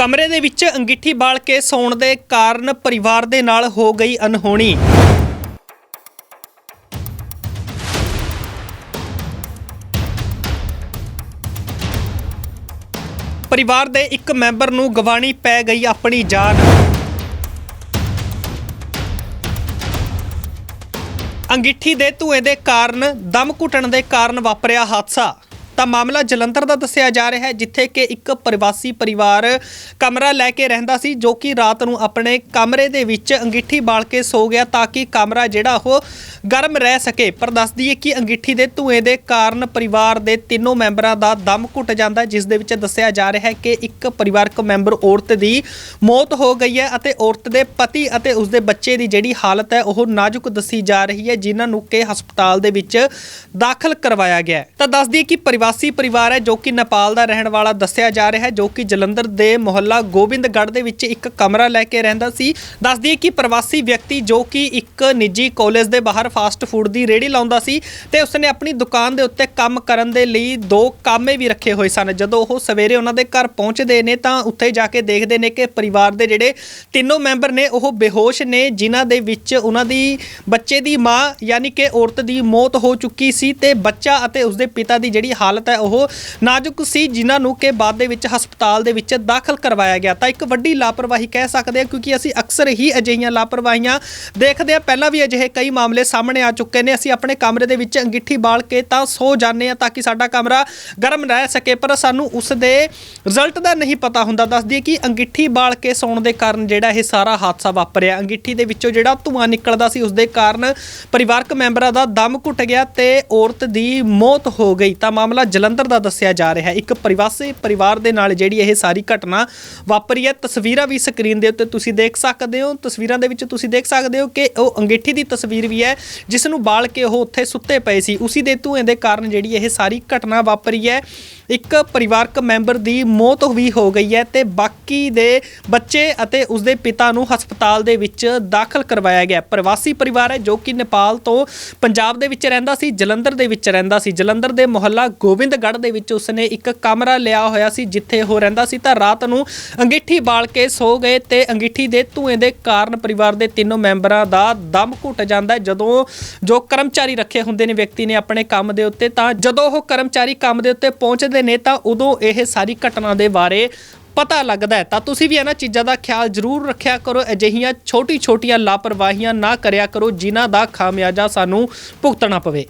ਕਮਰੇ ਦੇ ਵਿੱਚ ਅੰਗੀਠੀ ਬਾਲ ਕੇ ਸੌਣ ਦੇ ਕਾਰਨ ਪਰਿਵਾਰ ਦੇ ਨਾਲ ਹੋ ਗਈ ਅਨਹੋਣੀ ਪਰਿਵਾਰ ਦੇ ਇੱਕ ਮੈਂਬਰ ਨੂੰ ਗਵਾਣੀ ਪੈ ਗਈ ਆਪਣੀ ਜਾਨ। ਅੰਗੀਠੀ ਦੇ ਧੂਏ ਦੇ ਕਾਰਨ ਦਮ ਘੁੱਟਣ ਦੇ ਕਾਰਨ ਵਾਪਰਿਆ ਹਾਦਸਾ। ਤਾਂ ਮਾਮਲਾ ਜਲੰਧਰ ਦਾ ਦੱਸਿਆ ਜਾ ਰਿਹਾ ਹੈ, ਜਿੱਥੇ ਕਿ ਇੱਕ ਪ੍ਰਵਾਸੀ ਪਰਿਵਾਰ ਕਮਰਾ ਲੈ ਕੇ ਰਹਿੰਦਾ ਸੀ, ਜੋ ਕਿ ਰਾਤ ਨੂੰ ਆਪਣੇ ਕਮਰੇ ਦੇ ਵਿੱਚ ਅੰਗੀਠੀ ਬਾਲ ਕੇ ਸੋ ਗਿਆ ਤਾਂ ਕਿ ਕਮਰਾ ਜਿਹੜਾ ਉਹ ਗਰਮ ਰਹਿ ਸਕੇ। ਪਰ ਦੱਸ ਦਈਏ ਕਿ ਅੰਗੀਠੀ ਦੇ ਧੂਏ ਦੇ ਕਾਰਨ ਪਰਿਵਾਰ ਦੇ ਤਿੰਨੋਂ ਮੈਂਬਰਾਂ ਦਾ ਦਮ ਘੁੱਟ ਜਾਂਦਾ ਜਿਸ ਦੇ ਵਿੱਚ ਦੱਸਿਆ ਜਾ ਰਿਹਾ ਹੈ ਕਿ ਇੱਕ ਪਰਿਵਾਰਕ ਮੈਂਬਰ ਔਰਤ ਦੀ ਮੌਤ ਹੋ ਗਈ ਹੈ ਅਤੇ ਔਰਤ ਦੇ ਪਤੀ ਅਤੇ ਉਸਦੇ ਬੱਚੇ ਦੀ ਜਿਹੜੀ ਹਾਲਤ ਹੈ, ਉਹ ਨਾਜ਼ੁਕ ਦੱਸੀ ਜਾ ਰਹੀ ਹੈ, ਜਿਨ੍ਹਾਂ ਨੂੰ ਕਿ ਹਸਪਤਾਲ ਦੇ ਵਿੱਚ ਦਾਖਲ ਕਰਵਾਇਆ ਗਿਆ ਤਾਂ ਦੱਸ ਦਈਏ ਕਿ ਪ੍ਰਵਾਸੀ ਪਰਿਵਾਰ ਹੈ ਜੋ ਕਿ ਨੇਪਾਲ ਦਾ ਰਹਿਣ ਵਾਲਾ ਦੱਸਿਆ ਜਾ ਰਿਹਾ ਹੈ, ਜੋ ਕਿ ਜਲੰਧਰ ਦੇ ਮੁਹੱਲਾ ਗੋਬਿੰਦਗੜ੍ਹ ਦੇ ਵਿੱਚ ਇੱਕ ਕਮਰਾ ਲੈ ਕੇ ਰਹਿੰਦਾ ਸੀ। ਦੱਸਦੀ ਦਈਏ ਕਿ ਪ੍ਰਵਾਸੀ ਵਿਅਕਤੀ ਜੋ ਕਿ ਇੱਕ ਨਿੱਜੀ ਕਾਲਜ ਦੇ ਬਾਹਰ ਫਾਸਟ ਫੂਡ ਦੀ ਰੇਹੜੀ ਲਾਉਂਦਾ ਸੀ ਤੇ ਉਸਨੇ ਆਪਣੀ ਦੁਕਾਨ ਦੇ ਉੱਤੇ ਕੰਮ ਕਰਨ ਦੇ ਲਈ ਦੋ ਕਾਮੇ ਵੀ ਰੱਖੇ ਹੋਏ ਸਨ। ਜਦੋਂ ਉਹ ਸਵੇਰੇ ਉਹਨਾਂ ਦੇ ਘਰ ਪਹੁੰਚਦੇ ਨੇ ਤਾਂ ਉੱਥੇ ਜਾ ਕੇ ਦੇਖਦੇ ਨੇ ਕਿ ਪਰਿਵਾਰ ਦੇ ਜਿਹੜੇ ਤਿੰਨੋਂ ਮੈਂਬਰ ਨੇ, ਉਹ ਬੇਹੋਸ਼ ਨੇ, ਜਿਨ੍ਹਾਂ ਦੇ ਵਿੱਚ ਉਹਨਾਂ ਦੀ ਬੱਚੇ ਦੀ ਮਾਂ ਯਾਨੀ ਕਿ ਔਰਤ ਦੀ ਮੌਤ ਹੋ ਚੁੱਕੀ ਸੀ ਤੇ ਬੱਚਾ ਅਤੇ ਉਸਦੇ ਪਿਤਾ ਦੀ ਜਿਹੜੀ ਹਾਲਤ ਹਾਲਤ ਹੈ। ਉਹ ਨਾਜ਼ੁਕ ਸੀ, ਜਿਨ੍ਹਾਂ ਨੂੰ ਕਿ ਬਾਅਦ ਦੇ ਵਿੱਚ ਹਸਪਤਾਲ ਦੇ ਵਿੱਚ ਦਾਖਲ ਕਰਵਾਇਆ ਗਿਆ। ਤਾਂ ਇੱਕ ਵੱਡੀ ਲਾਪਰਵਾਹੀ ਕਹਿ ਸਕਦੇ ਹਾਂ, ਕਿਉਂਕਿ ਅਸੀਂ ਅਕਸਰ ਹੀ ਅਜਿਹੀਆਂ ਲਾਪਰਵਾਹੀਆਂ ਦੇਖਦੇ ਹਾਂ। ਪਹਿਲਾਂ ਵੀ ਅਜਿਹੇ ਕਈ ਮਾਮਲੇ ਸਾਹਮਣੇ ਆ ਚੁੱਕੇ ਨੇ। ਅਸੀਂ ਆਪਣੇ ਕਮਰੇ ਦੇ ਵਿੱਚ ਅੰਗਿੱਠੀ ਬਾਲ ਕੇ ਤਾਂ ਸੋ ਜਾਂਦੇ ਹਾਂ ਤਾਂ ਕਿ ਸਾਡਾ ਕਮਰਾ ਗਰਮ ਰਹਿ ਸਕੇ, ਪਰ ਸਾਨੂੰ ਉਸ ਦੇ ਰਿਜ਼ਲਟ ਦਾ ਨਹੀਂ ਪਤਾ ਹੁੰਦਾ। ਦੱਸਦੀ ਕਿ ਅੰਗਿੱਠੀ ਬਾਲ ਕੇ ਸੌਣ ਦੇ ਕਾਰਨ ਜਿਹੜਾ ਇਹ ਸਾਰਾ ਹਾਦਸਾ ਵਾਪਰਿਆ। ਅੰਗਿੱਠੀ ਦੇ ਵਿੱਚੋਂ ਜਿਹੜਾ ਧੂਆਂ ਨਿਕਲਦਾ ਸੀ, ਉਸ ਦੇ ਕਾਰਨ ਪਰਿਵਾਰਕ ਮੈਂਬਰਾਂ ਦਾ ਦਮ ਘੁੱਟ ਗਿਆ ਤੇ ਔਰਤ ਦੀ ਮੌਤ ਹੋ ਗਈ। ਤਾਂ ਮਾਮਲਾ ਜਲੰਧਰ ਦਾ ਦੱਸਿਆ ਜਾ ਰਿਹਾ ਹੈ। ਇੱਕ ਪਰਿਵਾਸੀ ਪਰਿਵਾਰ ਦੇ ਨਾਲ ਜਿਹੜੀ ਇਹ ਸਾਰੀ ਘਟਨਾ ਵਾਪਰੀ ਹੈ, ਤਸਵੀਰਾਂ ਵੀ ਸਕਰੀਨ ਦੇ ਉੱਤੇ ਤੁਸੀਂ ਦੇਖ ਸਕਦੇ ਹੋ। ਤਸਵੀਰਾਂ ਦੇ ਵਿੱਚ ਤੁਸੀਂ ਦੇਖ ਸਕਦੇ ਹੋ ਕਿ ਉਹ ਅੰਗੇਠੀ ਦੀ ਤਸਵੀਰ ਵੀ ਹੈ, ਜਿਸ ਨੂੰ ਬਾਲ ਕੇ ਉਹ ਉੱਥੇ ਸੁੱਤੇ ਪਏ ਸੀ। ਉਸੇ ਦੇ ਧੂਏ ਦੇ ਕਾਰਨ ਜਿਹੜੀ ਇਹ ਸਾਰੀ ਘਟਨਾ ਵਾਪਰੀ ਹੈ। ਇੱਕ ਪਰਿਵਾਰਕ ਮੈਂਬਰ ਦੀ ਮੌਤ ਵੀ ਹੋ ਗਈ ਹੈ ਤੇ ਬਾਕੀ ਦੇ ਬੱਚੇ ਅਤੇ ਉਸਦੇ ਪਿਤਾ ਨੂੰ ਹਸਪਤਾਲ ਦੇ ਵਿੱਚ ਦਾਖਲ ਕਰਵਾਇਆ ਗਿਆ। ਪ੍ਰਵਾਸੀ ਪਰਿਵਾਰ ਹੈ ਜੋ ਕਿ ਨੇਪਾਲ ਤੋਂ ਪੰਜਾਬ ਦੇ ਵਿੱਚ ਰਹਿੰਦਾ ਸੀ, ਜਲੰਧਰ ਦੇ ਵਿੱਚ ਰਹਿੰਦਾ ਸੀ। ਜਲੰਧਰ ਦੇ ਮੁਹੱਲਾ ਗੋਬਿੰਦਗੜ੍ਹ ਦੇ ਵਿੱਚ ਉਸਨੇ ਇੱਕ ਕਮਰਾ ਲਿਆ ਹੋਇਆ ਸੀ, ਜਿੱਥੇ ਉਹ ਰਹਿੰਦਾ ਸੀ। ਤਾਂ ਰਾਤ ਨੂੰ ਅੰਗੀਠੀ ਬਾਲ ਕੇ ਸੋ ਗਏ ਤੇ ਅੰਗੀਠੀ ਦੇ ਧੂਏ ਦੇ ਕਾਰਨ ਪਰਿਵਾਰ ਦੇ ਤਿੰਨੋਂ ਮੈਂਬਰਾਂ ਦਾ ਦਮ ਘੁੱਟ ਜਾਂਦਾ ਹੈ। ਜਦੋਂ ਜੋ ਕਰਮਚਾਰੀ ਰੱਖੇ ਹੁੰਦੇ ਨੇ ਵਿਅਕਤੀ ਨੇ ਆਪਣੇ ਕੰਮ ਦੇ ਉੱਤੇ, ਤਾਂ ਜਦੋਂ ਉਹ ਕਰਮਚਾਰੀ ਕੰਮ ਦੇ ਉੱਤੇ ਪਹੁੰਚਦੇ ਨੇ ਤਾਂ ਉਦੋਂ ਇਹ ਸਾਰੀ ਘਟਨਾ ਦੇ ਬਾਰੇ ਪਤਾ ਲੱਗਦਾ ਹੈ। ਤਾਂ ਤੁਸੀਂ ਵੀ ਇਹਨਾਂ ਚੀਜ਼ਾਂ ਦਾ ਖਿਆਲ ਜ਼ਰੂਰ ਰੱਖਿਆ ਕਰੋ। ਅਜਿਹੀਆਂ ਛੋਟੀ-ਛੋਟੀਆਂ ਲਾਪਰਵਾਹੀਆਂ ਨਾ ਕਰਿਆ ਕਰੋ, ਜਿਨ੍ਹਾਂ ਦਾ ਖਾਮਿਆਜਾ ਸਾਨੂੰ ਭੁਗਤਣਾ ਪਵੇ।